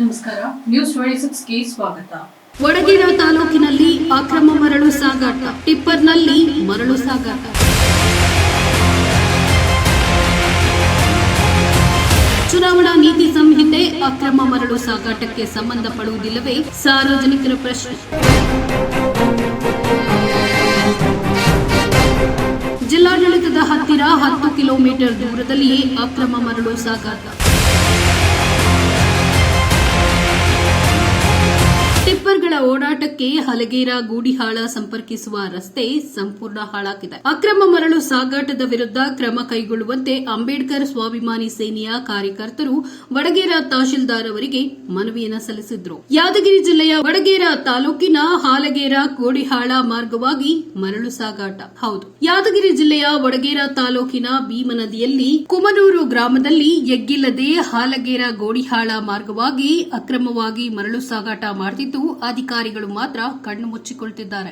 ನಮಸ್ಕಾರ, news twenty ಸಿಕ್ಸ್ಗೆ ಸ್ವಾಗತ. ವಡಗೇರ ತಾಲೂಕಿನಲ್ಲಿ ಅಕ್ರಮ ಮರಳು ಸಾಗಾಟ, ಟಿಪ್ಪರ್ನಲ್ಲಿ ಮರಳು ಸಾಗಾಟ. ಚುನಾವಣಾ ನೀತಿ ಸಂಹಿತೆ, ಅಕ್ರಮ ಮರಳು ಸಾಗಾಟಕ್ಕೆ ಸಂಬಂಧಪಡುವುದಿಲ್ಲವೇ? ಸಾರ್ವಜನಿಕರ ಪ್ರಶ್ನೆ. ಜಿಲ್ಲಾಡಳಿತದ ಹತ್ತಿರ ಹತ್ತು ಕಿಲೋಮೀಟರ್ ದೂರದಲ್ಲಿಯೇ ಅಕ್ರಮ ಮರಳು ಸಾಗಾಟ. ಓಡಾಟಕ್ಕೆ ಹಲಗೇರ ಗೂಡಿಹಾಳ ಸಂಪರ್ಕಿಸುವ ರಸ್ತೆ ಸಂಪೂರ್ಣ ಹಾಳಾಗಿದೆ. ಅಕ್ರಮ ಮರಳು ಸಾಗಾಟದ ವಿರುದ್ಧ ಕ್ರಮ ಕೈಗೊಳ್ಳುವಂತೆ ಅಂಬೇಡ್ಕರ್ ಸ್ವಾಭಿಮಾನಿ ಸೇನೆಯ ಕಾರ್ಯಕರ್ತರು ವಡಗೇರ ತಹಶೀಲ್ದಾರ್ ಅವರಿಗೆ ಮನವಿಯನ್ನು ಸಲ್ಲಿಸಿದ್ರು. ಯಾದಗಿರಿ ಜಿಲ್ಲೆಯ ವಡಗೇರ ತಾಲೂಕಿನ ಹಾಲಗೇರ ಗೋಡಿಹಾಳ ಮಾರ್ಗವಾಗಿ ಮರಳು ಸಾಗಾಟ. ಹೌದು, ಯಾದಗಿರಿ ಜಿಲ್ಲೆಯ ವಡಗೇರ ತಾಲೂಕಿನ ಭೀಮ ನದಿಯಲ್ಲಿ ಕುಮನೂರು ಗ್ರಾಮದಲ್ಲಿ ಎಗ್ಗಿಲ್ಲದೆ ಹಾಲಗೇರ ಗೋಡಿಹಾಳ ಮಾರ್ಗವಾಗಿ ಅಕ್ರಮವಾಗಿ ಮರಳು ಸಾಗಾಟ ಮಾಡುತ್ತಿದ್ದು ಅಧಿಕಾರಿಗಳು ಮಾತ್ರ ಕಣ್ಣು ಮುಚ್ಚಿಕೊಳ್ತಿದ್ದಾರೆ.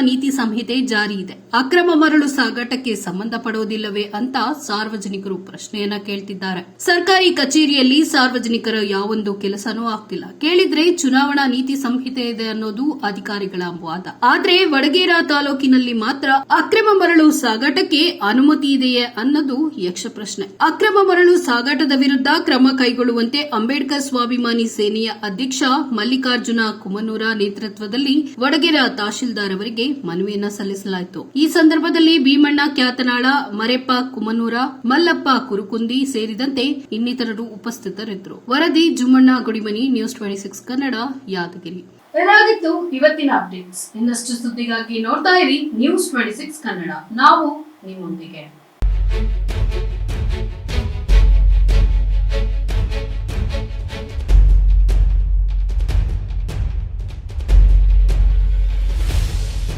ನೀತಿ ಸಂಹಿತೆ ಜಾರಿ ಇದೆ. ಅಕ್ರಮ ಮರಳು ಸಾಗಾಟಕ್ಕೆ ಸಂಬಂಧಪಡುವುದಿಲ್ಲವೇ ಅಂತ ಸಾರ್ವಜನಿಕರು ಪ್ರಶ್ನೆಯನ್ನ ಕೇಳ್ತಿದ್ದಾರೆ. ಸರ್ಕಾರಿ ಕಚೇರಿಯಲ್ಲಿ ಸಾರ್ವಜನಿಕರ ಯಾವೊಂದು ಕೆಲಸನೂ ಆಗ್ತಿಲ್ಲ. ಕೇಳಿದ್ರೆ ಚುನಾವಣಾ ನೀತಿ ಸಂಹಿತೆ ಇದೆ ಅನ್ನೋದು ಅಧಿಕಾರಿಗಳ ವಾದ. ಆದ್ರೆ ವಡಗೇರಾ ತಾಲೂಕಿನಲ್ಲಿ ಮಾತ್ರ ಅಕ್ರಮ ಮರಳು ಸಾಗಾಟಕ್ಕೆ ಅನುಮತಿ ಇದೆಯೇ ಅನ್ನೋದು ಯಕ್ಷ ಪ್ರಶ್ನೆ. ಅಕ್ರಮ ಮರಳು ಸಾಗಾಟದ ವಿರುದ್ಧ ಕ್ರಮ ಕೈಗೊಳ್ಳುವಂತೆ ಅಂಬೇಡ್ಕರ್ ಸ್ವಾಭಿಮಾನಿ ಸೇನೆಯ ಅಧ್ಯಕ್ಷ ಮಲ್ಲಿಕಾರ್ಜುನ ಕುಮನೂರ ನೇತೃತ್ವದಲ್ಲಿ ವಡಗೇರಾ ತಹಶೀಲ್ದಾರ್ ಅವರಿಗೆ ಮನವಿಯನ್ನ ಸಲ್ಲಿಸಲಾಯಿತು. ಈ ಸಂದರ್ಭದಲ್ಲಿ ಭೀಮಣ್ಣ ಕ್ಯಾತನಾಳ ಮರೆಪ್ಪ, ಕುಮನೂರ, ಮಲ್ಲಪ್ಪ, ಕುರುಕುಂದಿ ಸೇರಿದಂತೆ ಇನ್ನಿತರರು ಉಪಸ್ಥಿತರಿದ್ದರು. ವರದಿ, Jummanna, Gudimani, news twenty six Kannada, Yadgir. ಇದಾಗಿತ್ತು ಇವತ್ತಿನ ಅಪ್ಡೇಟ್ಸ್. ಇನ್ನಷ್ಟು ಸುದ್ದಿಗಾಗಿ ನೋಡ್ತಾ ಇರಿ ನ್ಯೂಸ್ ಟ್ವೆಂಟಿ ಸಿಕ್ಸ್ ಕನ್ನಡ. ನಾವು ನಿಮ್ಮೊಂದಿಗೆ.